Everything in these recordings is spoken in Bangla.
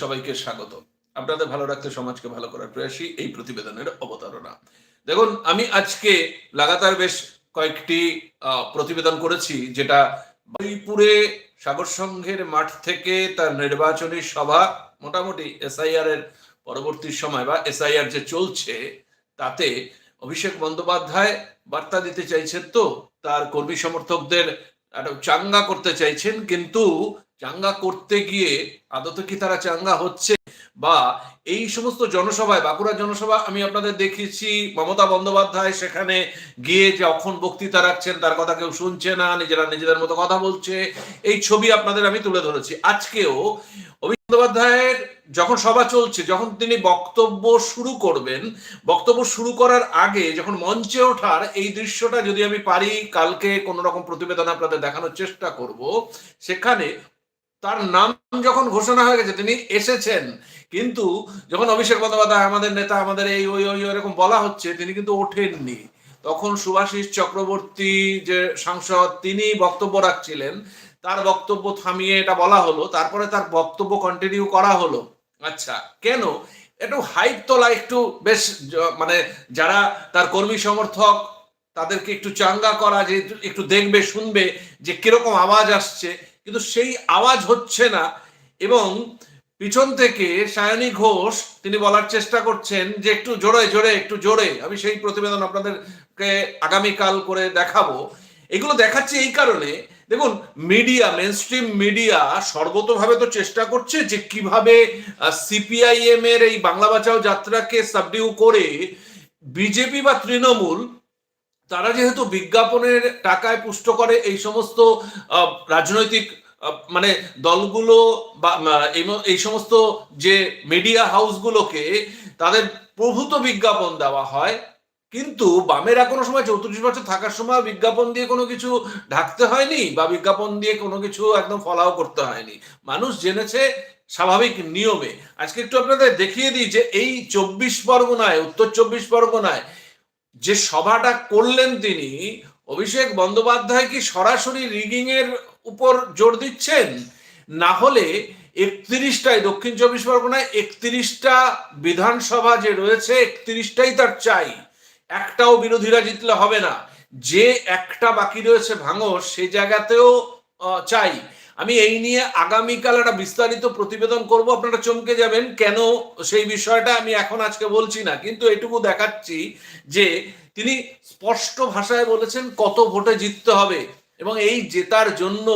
সবাইকে স্বাগত। আপনাদের ভালো রাখতে সমাজকে ভালো করার প্রয়াসী এই প্রতিবেদনের অবতারণা। দেখুন, আমি আজকে লাগাতার বেশ কয়েকটি প্রতিবেদন করেছি যেটা বারুইপুরে সাগর সংঘের মাঠ থেকে তার নির্বাচনী সভা, মোটামুটি এসআইআর এর পরবর্তী সময় বা এসআইআর যে চলছে, তাতে অভিষেক বন্দ্যোপাধ্যায় বার্তা দিতে চাইছেন তো, তার কর্মী সমর্থকদের একটা চাঙ্গা করতে চাইছেন কিন্তু চাঙ্গা করতে গিয়ে আদতে কি তারা চাঙ্গা হচ্ছে? বা এই সমস্ত জনসভায়, বাঁকুড়া জনসভা আমি আপনাদের দেখেছি, মমতা বন্দ্যোপাধ্যায় সেখানে গিয়ে যখন বক্তৃতা রাখছেন, তার কথা কেউ শুনছে না, নিজেরা নিজেদের মতো কথা বলছে। এই ছবি আপনাদের আমি তুলে ধরেছি। আজকেও অভিষেক বন্দ্যোপাধ্যায়ের যখন সভা চলছে, যখন তিনি বক্তব্য শুরু করবেন, বক্তব্য শুরু করার আগে যখন মঞ্চে ওঠার এই দৃশ্যটা যদি আমি পারি, কালকে কোন রকম প্রতিবেদন আপনাদের দেখানোর চেষ্টা করব, সেখানে তার নাম যখন ঘোষণা হয়ে গেছে, তিনি এসেছেন। কিন্তু যখন অভিষেক বন্দ্যোপাধ্যায়, আমাদের নেতা, আমাদের এই, ওই ওই এরকম বলা হচ্ছে, তিনি কিন্তু ওঠেননি। তখন সুভাষিস চক্রবর্তী যে সাংসদ, তিনি বক্তব্য রাখছিলেন। তার বক্তব্য থামিয়ে এটা বলা হলো, তারপরে তার বক্তব্য কন্টিনিউ করা হলো। আচ্ছা কেন? একটু হাইপ তোলা একটু বেশ মানে যারা তার কর্মী সমর্থক, তাদেরকে একটু চাঙ্গা করা, যে একটু- দেখবে, শুনবে যে কীরকম আওয়াজ আসছে। কিন্তু সেই আওয়াজ হচ্ছে না এবং পিছন থেকে সায়নী ঘোষ তিনি বলার চেষ্টা করছেন যে একটু জোরে জোরে, একটু জোরে। আমি সেই প্রতিবেদন আপনাদেরকে আগামীকাল করে দেখাবো। এগুলো দেখাচ্ছি এই কারণে, দেখুন মিডিয়া মেন স্ট্রিম মিডিয়া সর্বতভাবে তো চেষ্টা করছে যে কীভাবে সিপিআইএম এর এই বাংলা বাঁচাও যাত্রাকে সাবডিউ করে বিজেপি বা তৃণমূল তারা যেহেতু বিজ্ঞাপনের টাকায় পুষ্ট করে, এই সমস্ত রাজনৈতিক মানে দলগুলো বা এই সমস্ত যে মিডিয়া হাউসগুলোকে তাদের প্রভূত বিজ্ঞাপন দেওয়া হয়। কিন্তু বামেরা কোনো সময় চৌত্রিশ বছর থাকার সময় বিজ্ঞাপন দিয়ে কোনো কিছু ঢাকতে হয়নি বা বিজ্ঞাপন দিয়ে কোনো কিছু একদম ফলাও করতে হয়নি। মানুষ জেনেছে স্বাভাবিক নিয়মে। আজকে একটু আপনাদের দেখিয়ে দিই যে এই চব্বিশ পরগনায়, উত্তর চব্বিশ পরগনায় যে সভাটা করলেন তিনি, অভিষেক বন্দ্যোপাধ্যায় কি সরাসরি রিগিং এর উপর জোর দিচ্ছেন? না হলে একত্রিশটায় দক্ষিণ চব্বিশ পরগনায় একত্রিশটা বিধানসভা যে রয়েছে, একত্রিশটাই তার চাই। একটাও বিরোধীরা জিতলে হবে না। যে একটা বাকি রয়েছে ভাঙর, সে জায়গাতেও চাই। আমি এই নিয়ে আগামীকাল একটা বিস্তারিত প্রতিবেদন করব। আপনারা চমকে যাবেন কেন সেই বিষয়টা আমি এখন আজকে বলছি না। কিন্তু এটুকু দেখাচ্ছি যে তিনি স্পষ্ট ভাষায় বলেছেন কত ভোটে জিততে হবে এবং এই জেতার জন্য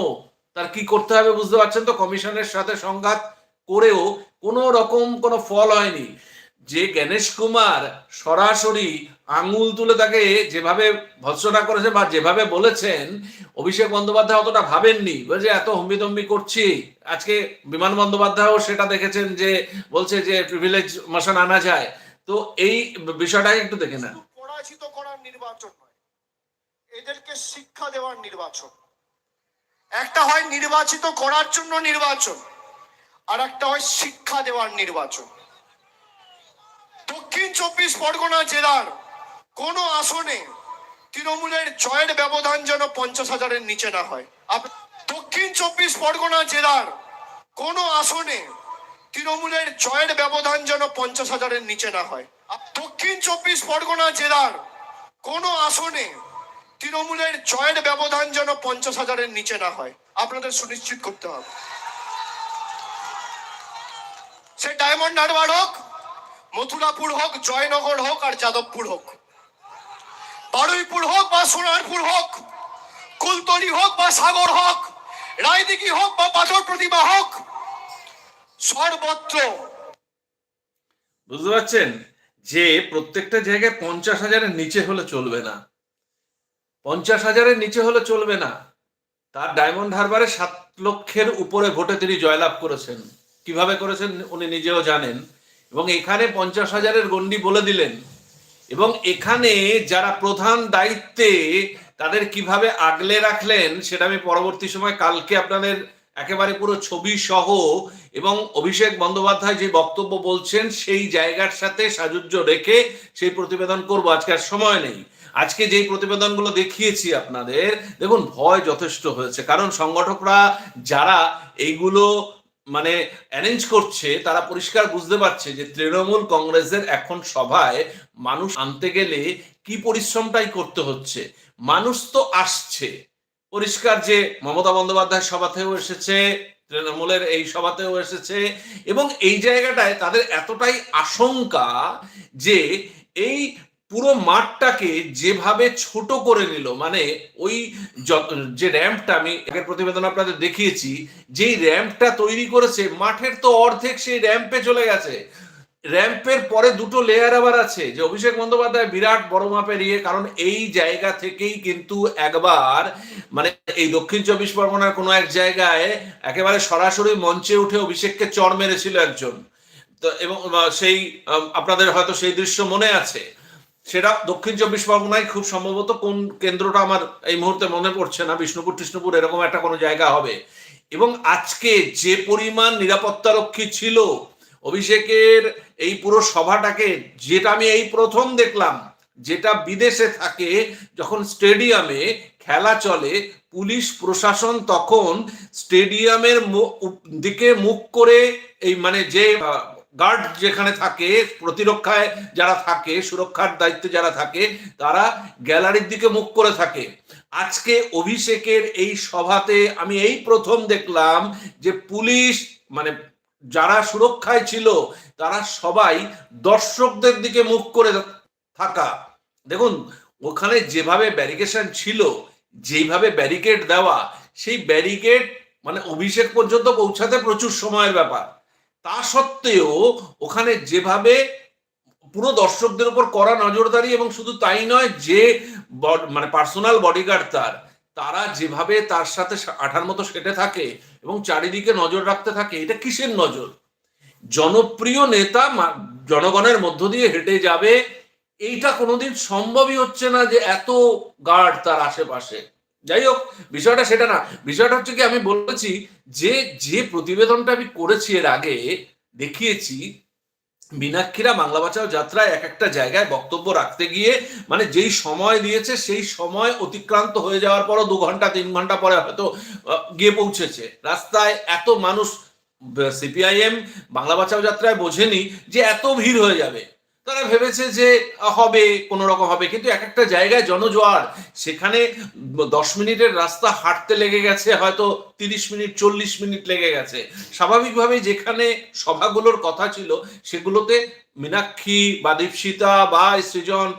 তার কি করতে হবে বুঝতে পারছেন তো? কমিশনের সাথে সংঘাত করেও কোনো রকম কোনো ফল হয়নি। যে গণেশ কুমার সরাসরি আঙুল তুলে তাকে যেভাবে ভৎসনা করেছে বা যেভাবে বলেছেন, অভিষেক বন্দ্যোপাধ্যায় অতটা ভাবেননি। বলছে, এত হম্বিতম্বি করছি। আজকে বিমান বন্দ্যোপাধ্যায়ও সেটা দেখেছেন যে, বলছে যে, প্রিভিলেজ মশান আনা যায়। তো এই বিষয়টাকে একটু দেখে না পরাজিত করার নির্বাচন এদেরকে শিক্ষা দেওয়ার নির্বাচন। একটা হয় নির্বাচিত করার জন্য নির্বাচন, আর একটা হয় শিক্ষা দেওয়ার নির্বাচন। দক্ষিণ চব্বিশ পরগনা জেলার কোন আসনে তৃণমূলের জয়ের ব্যবধান যেন পঞ্চাশ হাজারের নিচে না হয়। দক্ষিণ চব্বিশ পরগনা জেলার কোন আসনে তৃণমূলের জয়ের ব্যবধান যেন পঞ্চাশ হাজারের নিচে না হয়। দক্ষিণ চব্বিশ পরগনা জেলার কোন আসনে তৃণমূলের জয়ের ব্যবধান যেন পঞ্চাশ হাজারের নিচে না হয়। আপনাদের সুনিশ্চিত করতে হবে। সে ডায়মন্ড হারবার হোক, মথুরাপুর হোক, জয়নগর হোক আর যাদবপুর হোক। বারুইপুর হোক বা সোনারপুর হোক, কুলতলি হোক বা সাগর হোক, রায়দিঘি হোক বা পাথর প্রতিমা হোক, সর্বত্র। বুঝতে পারছেন? যে প্রত্যেকটা জায়গায় পঞ্চাশ হাজারের নিচে হলে চলবে না। পঞ্চাশ হাজারের নিচে হলে চলবে না। তার ডায়মন্ড হারবারে সাত লক্ষের উপরে ভোটে তিনি জয়লাভ করেছেন। কীভাবে করেছেন উনি নিজেও জানেন। এবং এখানে পঞ্চাশ হাজারের গন্ডি বলে দিলেন। এবং এখানে যারা প্রধান দায়িত্বে তাদের কীভাবে আগলে রাখলেন, সেটা আমি পরবর্তী সময় কালকে আপনাদের একেবারে পুরো ছবি সহ এবং অভিষেক বন্দ্যোপাধ্যায় যে বক্তব্য বলছেন, সেই জায়গার সাথে সাজুজ্য রেখে সেই প্রতিবেদন করব। আজকে আর সময় নেই। আজকে যেই প্রতিবেদনগুলো দেখিয়েছি আপনাদের, দেখুন, ভয় যথেষ্ট হয়েছে। কারণ সংগঠকরা যারা এইগুলো মানে অ্যারেঞ্জ করছে, তারা পরিষ্কার বুঝতে পারছে যে তৃণমূল কংগ্রেসের এখন সভায় মানুষ আনতে গেলে কি পরিশ্রমটাই করতে হচ্ছে। মানুষ তো আসছে। পরিষ্কার যে মমতা বন্দ্যোপাধ্যায় সভাতেও এসেছে, তৃণমূলের এই সভাতেও এসেছে এবং এই জায়গাটায় তাদের এতটাই আশঙ্কা যে এই পুরো মাঠটাকে যেভাবে ছোট করে নিল মানে ওই যে র্যাম্পটা আমি আগের প্রতিবেদন আপনাদের দেখিয়েছি, যেই র্যাম্পটা তৈরি করেছে, মাঠের তো অর্ধেক সেই র্যাম্পে চলে গেছে। র্যাম্পের পরে দুটো লেয়ার আবার আছে, যে অভিষেক বন্দ্যোপাধ্যায় বিরাট বড় মাপের ইয়ে কারণ এই জায়গা থেকেই কিন্তু একবার মানে এই দক্ষিণ চব্বিশ পরগনার কোনো এক জায়গায় একেবারে সরাসরি মঞ্চে উঠে অভিষেককে চর মেরেছিল একজন। তো এবং সেই আপনাদের হয়তো সেই দৃশ্য মনে আছে। সেটা দক্ষিণ চব্বিশ পরগনায় খুব সম্ভবত কোন কেন্দ্রটা আমার এই মুহূর্তে মনে পড়ছে না, বিষ্ণুপুর কৃষ্ণপুর এরকম একটা কোনো জায়গা হবে। এবং আজকে যে পরিমাণ নিরাপত্তা রক্ষী ছিল, অভিষেকের এই পুরো সভাটাকে, যেটা আমি এই প্রথম দেখলাম, যেটা বিদেশে থাকে, যখন স্টেডিয়ামে খেলা চলে, পুলিশ প্রশাসন তখন স্টেডিয়ামের দিকে মুখ করে এই মানে যে গার্ড যেখানে থাকে, প্রতিরক্ষায় যারা থাকে, সুরক্ষার দায়িত্বে যারা থাকে, তারা গ্যালারির দিকে মুখ করে থাকে। আজকে অভিষেকের এই সভাতে আমি এই প্রথম দেখলাম যে পুলিশ মানে যারা সুরক্ষায় ছিল, তারা সবাই দর্শকদের দিকে মুখ করে থাকা। দেখুন, ওখানে যেভাবে ব্যারিকেশন ছিল, যেইভাবে ব্যারিকেড দেওয়া, সেই ব্যারিকেড মানে অভিষেক পর্যন্ত পৌঁছাতে প্রচুর সময়ের ব্যাপার। তা সত্ত্বেও ওখানে যেভাবে পুরো দর্শকদের উপর কড়া নজরদারি এবং শুধু তাই নয় যে মানে পার্সোনাল বডিগার্ড তার, তারা যেভাবে তার সাথে আঠার মতো সেটে থাকে এবং চারিদিকে নজর রাখতে থাকে, এটা কিসের নজর? জনপ্রিয় নেতা জনগণের মধ্য দিয়ে হেঁটে যাবে, এইটা কোনোদিন সম্ভবই হচ্ছে না যে এত গার্ড তার আশেপাশে। যাই হোক, বিষয়টা সেটা না। বিষয়টা হচ্ছে কি, আমি বলেছি যে যে প্রতিবেদনটা আমি করেছি এর আগে, দেখিয়েছি, মীনাক্ষীরা বাংলা বাঁচাও যাত্রায় এক একটা জায়গায় বক্তব্য রাখতে গিয়ে মানে যেই সময় দিয়েছে, সেই সময় অতিক্রান্ত হয়ে যাওয়ার পরও দু ঘণ্টা, তিন ঘণ্টা পরে হয়তো গিয়ে পৌঁছেছে। রাস্তায় এত মানুষ সিপিআইএম বাংলা বাঁচাও যাত্রায় বোঝেনি যে এত ভিড় হয়ে যাবে। তারা ভেবেছে যে হবে, কোনো রকম হবে। কিন্তু এক একটা জায়গায় জনজোয়ার, সেখানে দশ মিনিটের রাস্তা হাঁটতে লেগে গেছে, হয়তো তিরিশ মিনিট, চল্লিশ মিনিট লেগে গেছে। স্বাভাবিকভাবে যেখানে সভাগুলোর কথা ছিল, সেগুলোতে মীনাক্ষী বা দীপশিতা বা সৃজন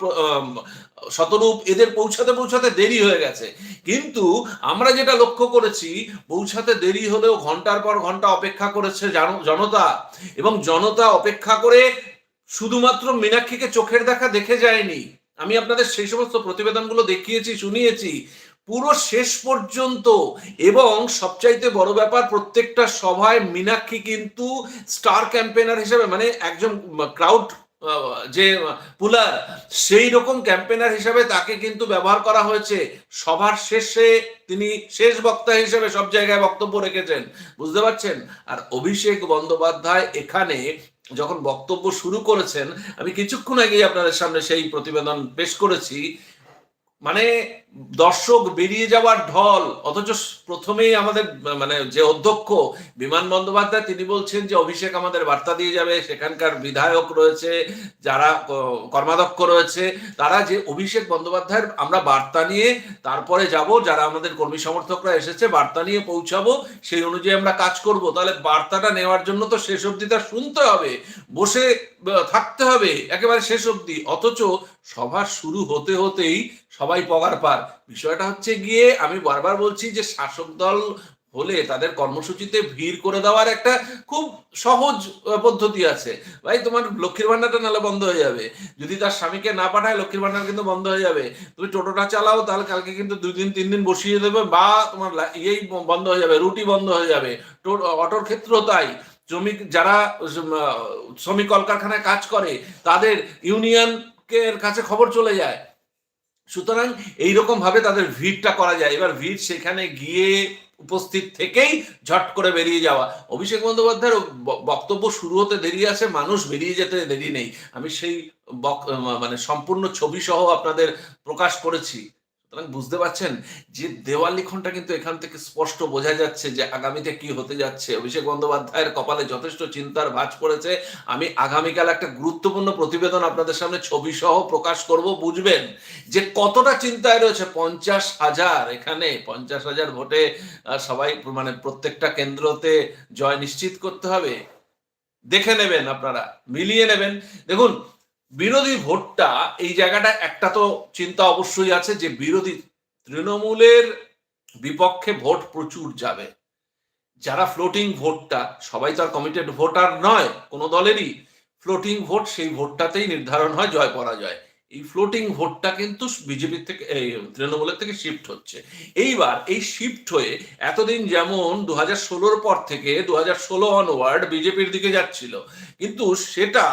শতরূপ, এদের পৌঁছাতে পৌঁছাতে দেরি হয়ে গেছে। কিন্তু আমরা যেটা লক্ষ্য করেছি, পৌঁছাতে দেরি হলেও ঘণ্টার পর ঘণ্টা অপেক্ষা করেছে জন- জনতা। এবং জনতা অপেক্ষা করে শুধুমাত্র মীনাক্ষীকে চোখের দেখা দেখে যায়নি। আমি আপনাদের সেই সমস্ত প্রতিবেদনগুলো দেখিয়েছি, শুনিয়েছি। পুরো শেষ পর্যন্ত। এবং সবচাইতে বড় ব্যাপার, প্রত্যেকটা সভায় মীনাক্ষী কিন্তু স্টার ক্যাম্পেনার হিসেবে মানে একজন ক্রাউড যে, পুলার, সেই রকম ক্যাম্পেনার হিসেবে তাকে কিন্তু ব্যবহার করা হয়েছে। সভার শেষে তিনি শেষ বক্তা হিসেবে সব জায়গায় বক্তব্য রেখেছেন। বুঝতে পারছেন? আর অভিষেক বন্দ্যোপাধ্যায় এখানে যখন বক্তব্য শুরু করেছেন, আমি কিছুক্ষণ আগেই আপনাদের সামনে সেই প্রতিবেদন পেশ করেছি। মানে দর্শক বেরিয়ে যাওয়ার ঢল, অথচ প্রথমেই আমাদের মানে যে অধ্যক্ষ বিমান বন্দ্যোপাধ্যায়, তিনি বলছেন যে অভিষেক আমাদের বার্তা দিয়ে যাবে, সেখানকার বিধায়ক রয়েছে, যারা কর্মাধ্যক্ষ রয়েছে, তারা যে অভিষেক বন্দ্যোপাধ্যায়ের আমরা বার্তা নিয়ে তারপরে যাব, যারা আমাদের কর্মী সমর্থকরা এসেছে, বার্তা নিয়ে পৌঁছাবো, সেই অনুযায়ী আমরা কাজ করব। তাহলে বার্তাটা নেওয়ার জন্য তো শেষ অবধি তা শুনতে হবে, বসে, থাকতে হবে, একেবারে শেষ অবধি, অথচ সভা শুরু হতে হতেই সবাই পগার পার। বিষয়টা হচ্ছে গিয়ে আমি বারবার বলছি যে শাসক দল হলে তাদের কর্মসূচিতে ভিড় করে দেওয়ার একটা খুব সহজ পদ্ধতি আছে। ভাই, তোমার লক্ষ্মীর ভান্ডারটা নাহলে বন্ধ হয়ে যাবে। যদি তার স্বামীকে না পাঠায়, লক্ষ্মীর ভান্ডার কিন্তু বন্ধ হয়ে যাবে। তুমি টোটোটা চালাও, তাহলে কালকে কিন্তু দুই দিন তিন দিন বসিয়ে দেবে বা তোমার ইয়েই বন্ধ হয়ে যাবে রুটি বন্ধ হয়ে যাবে। অটোর ক্ষেত্রেও তাই। শ্রমিক যারা শ্রমিক কলকারখানায় কাজ করে, তাদের ইউনিয়নের কাছে খবর চলে যায়। সুতরাং এইরকম ভাবে তাদের ভিড়টা করা যায়। এবার ভিড় সেখানে গিয়ে উপস্থিত থেকেই ঝট করে বেরিয়ে যাওয়া। অভিষেক বন্দ্যোপাধ্যায়ের বক্তব্য শুরু হতে দেরি আছে, মানুষ বেরিয়ে যেতে দেরি নেই। আমি সেই মানে সম্পূর্ণ ছবি সহ আপনাদের প্রকাশ করেছি। সুতরাং বুঝতে পারছেন যে দেওয়াল লিখনটা কিন্তু এখান থেকে স্পষ্ট বোঝা যাচ্ছে যে আগামীতে কি হতে যাচ্ছে। অভিষেক বন্দ্যোপাধ্যায়ের কপালে যথেষ্ট চিন্তার ভাঁজ পড়েছে। আমি আগামীকাল একটা গুরুত্বপূর্ণ প্রতিবেদন আপনাদের সামনে ছবি সহ প্রকাশ করব, বুঝবেন যে কতটা চিন্তায় রয়েছে। পঞ্চাশ হাজার এখানে, পঞ্চাশ হাজার ভোটে সবাই মানে প্রত্যেকটা কেন্দ্রতে জয় নিশ্চিত করতে হবে। দেখে নেবেন আপনারা, মিলিয়ে নেবেন। দেখুন বিরোধী ভোটটা এই জায়গাটা একটা তো চিন্তা অবশ্যই আছে যে বিরোধী তৃণমূলের বিপক্ষে ভোট প্রচুর যাবে। যারা ফ্লোটিং ভোটটা, সবাই তো আর কমিটেড ভোটার নয়, কোনো দলেরই ফ্লোটিং ভোট সেই ভোটটাতেই নির্ধারণ হয়, জয় পরাজয়। এই ফ্লোটিং ভোটটা কিন্তু বিজেপির থেকে, এই তৃণমূলের থেকে শিফট হচ্ছে। এইবার এই শিফট হয়ে এতদিন যেমন দু হাজার ষোলোর পর থেকে দু হাজার ষোলো অনওয়ার্ড বিজেপির দিকে যাচ্ছিল, কিন্তু সেটা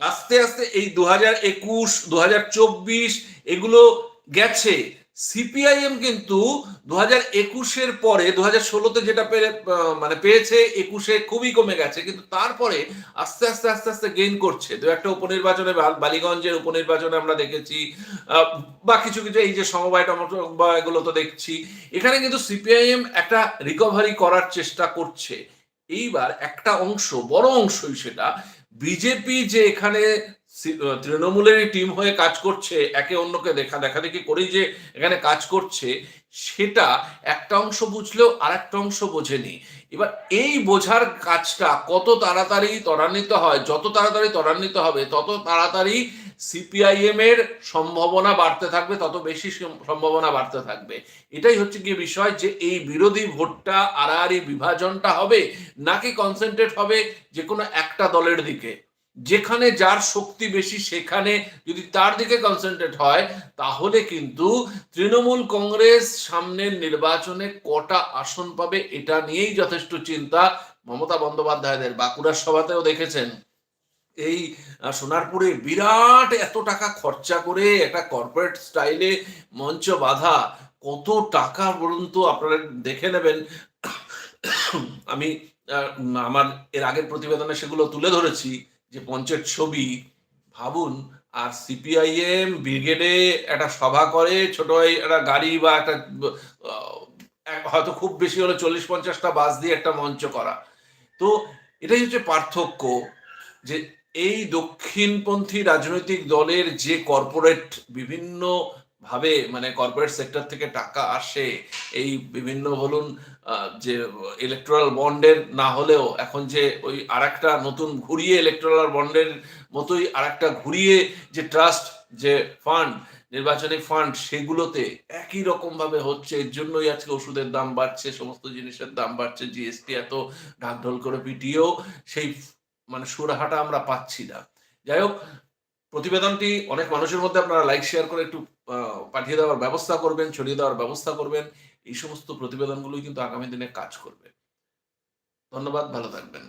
আস্তে আস্তে এই দু হাজার একুশ দু হাজার চব্বিশ এগুলো গেছে। সিপিআইএম কিন্তু দু হাজার একুশের পরে দু হাজার ষোলোতে যেটা পেয়ে মানে পেয়েছে, একুশে খুবই কমে গেছে, কিন্তু তারপরে আস্তে আস্তে আস্তে আস্তে গেইন করছে। দু একটা উপনির্বাচনে, বাল- বালিগঞ্জের উপনির্বাচনে আমরা দেখেছি বা কিছু কিছু এই যে সমবায় বা এগুলো তো দেখছি। এখানে কিন্তু সিপিআইএম একটা রিকভারি করার চেষ্টা করছে। এইবার একটা অংশ, বড় অংশই সেটা বিজেপি যে এখানে তৃণমূলেরই টিম হয়ে কাজ করছে, একে অন্যকে দেখা দেখা দেখি করেই যে এখানে কাজ করছে, সেটা একটা অংশ বুঝলেও আর একটা অংশ বোঝেনি। এবার এই বোঝার কাজটা কত তাড়াতাড়ি ত্বরান্বিত হয়, যত তাড়াতাড়ি ত্বরান্বিত হবে, তত তাড়াতাড়ি সিপিআইএম এর সম্ভাবনা বাড়তে থাকবে, তত বেশি সম্ভাবনা বাড়তে থাকবে। এটাই হচ্ছে গিয়ে বিষয় যে এই বিরোধী ভোটটা, আড়াআড়ি বিভাজনটা হবে নাকি কনসেন্ট্রেট হবে যে কোনো একটা দলের দিকে। যেখানে যার শক্তি বেশি, সেখানে যদি তার দিকে কনসেন্ট্রেট হয়, তাহলে কিন্তু তৃণমূল কংগ্রেস সামনের নির্বাচনে কটা আসন পাবে, এটা নিয়েই যথেষ্ট চিন্তা মমতা বন্দ্যোপাধ্যায়দের। বাঁকুড়ার সভাতেও দেখেছেন। এই সোনারপুরে বিরাট এত টাকা খরচা করে একটা কর্পোরেট স্টাইলে মঞ্চ বাঁধা। কত টাকা বলুন তো, আপনারা দেখে নেবেন। আমি আমার, এর আগের প্রতিবেদনে সেগুলো তুলে ধরেছি, যে পঞ্চের ছবি। ভাবুন, আর সিপিআইএম ব্রিগেডে একটা সভা করে, ছোট একটা গাড়ি বা একটা হয়তো খুব বেশি হলে চল্লিশ পঞ্চাশটা বাস দিয়ে একটা মঞ্চ করা। তো এটাই হচ্ছে পার্থক্য, যে এই দক্ষিণপন্থী রাজনৈতিক দলের যে কর্পোরেট বিভিন্ন ভাবে মানে কর্পোরেট সেক্টর থেকে টাকা আসে, এই বিভিন্ন বলুন যে ইলেকট্রাল বন্ডের না হলেও এখন যে ওই আরেকটা নতুন ঘুরিয়ে ইলেকট্রাল বন্ডের মতোই আরেকটা ঘুরিয়ে যে ট্রাস্ট যে ফান্ড নির্বাচনী ফান্ড সেগুলোতে একই রকম ভাবে হচ্ছে। এর জন্যই আজকে ওষুধের দাম বাড়ছে, সমস্ত জিনিসের দাম বাড়ছে। জিএসটি এত ঢাকঢোল করে পিটিয়েও সেই মানে সুরাহাটা আমরা পাচ্ছি না। যাই হোক প্রতিবেদনটি অনেক মানুষের মধ্যে আপনারা লাইক শেয়ার করে একটু পাঠিয়ে দেওয়ার ব্যবস্থা করবেন, ছড়িয়ে দেওয়ার ব্যবস্থা করবেন। এই সমস্ত প্রতিবেদনগুলোই কিন্তু আগামী দিনে কাজ করবে। ধন্যবাদ, ভালো থাকবেন।